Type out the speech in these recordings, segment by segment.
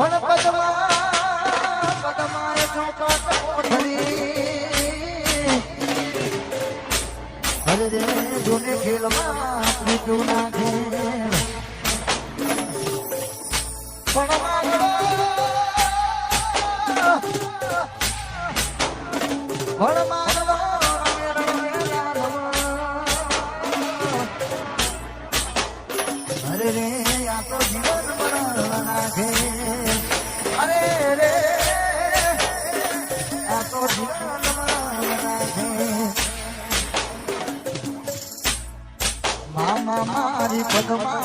પણ પદમાં પદમાં રે જોને ખેલમાં નાખે પણ માગડો પણ મારી પદમાને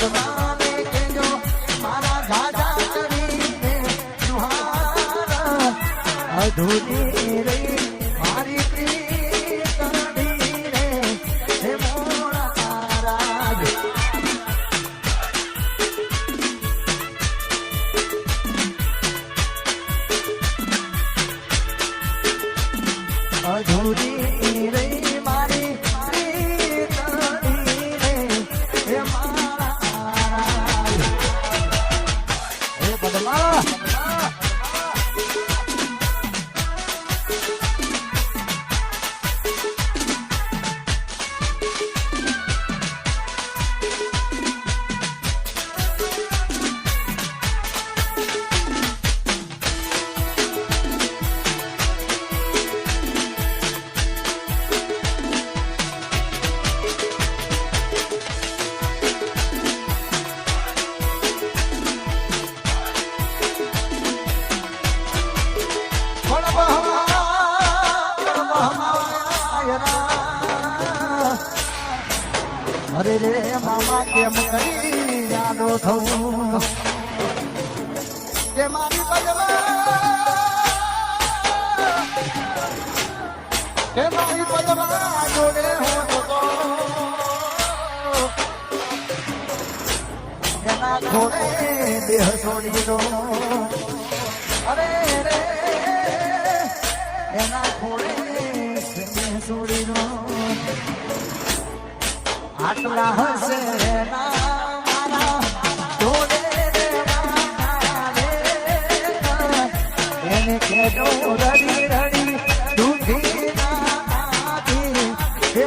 મારી અરે રે મામા કેમ કરી યાદો થવું કે મારી પદમાં કે મારી પદમાં જોડે હું તો એના ઘોડે દેહ છોડી દો અરે રે. એના ઘોડે છોડી દો આટલા હશે એને કેજો રડી રડી દુખી ના આધી હે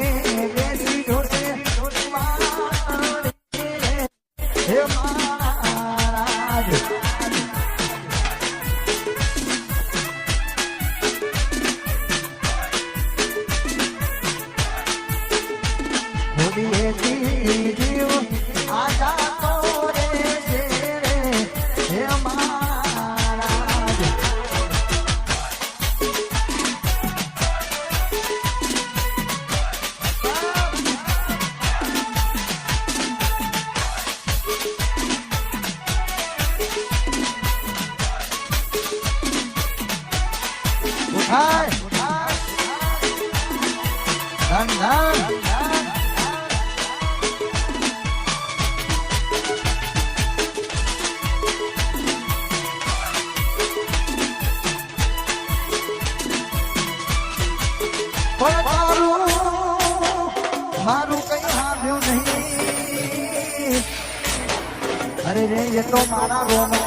everywhere. Tears. અરે રે, એ તો મારા રોને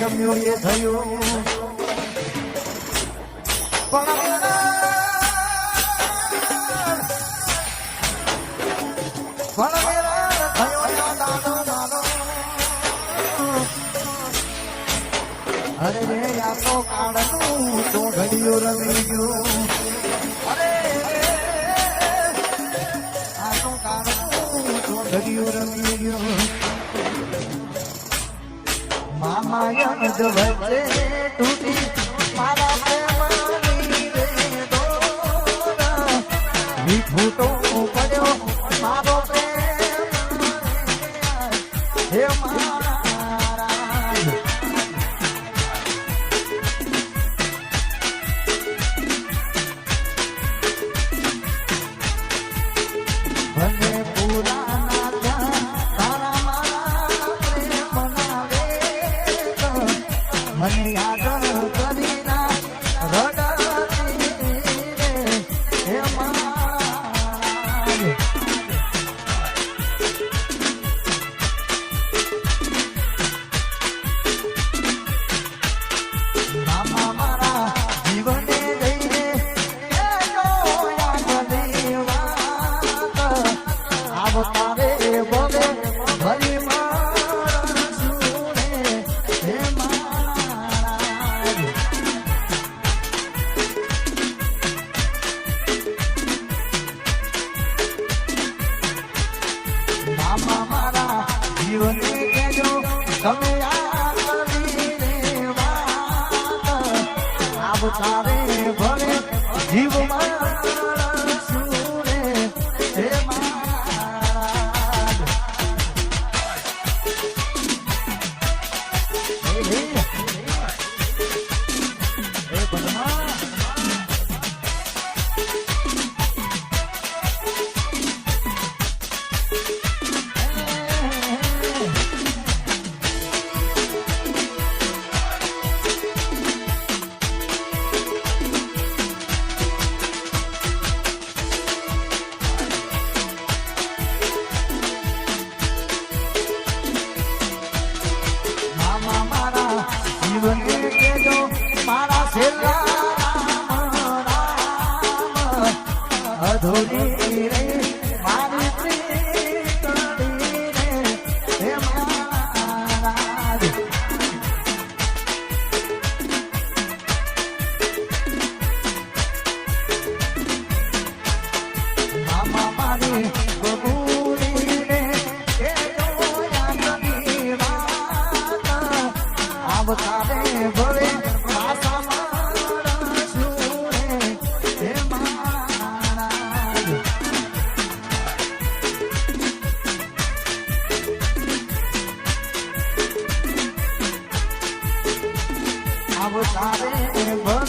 ગમ્યું, એ થયું. પણ અરે રે, આ તો કાળનું તો ઘડિયું રમી ગયું. મામા યજ વચ્ચે તૂટી મારા મીઠું તો પડ્યો મારો મને આગળ તમે આવતા I was out in a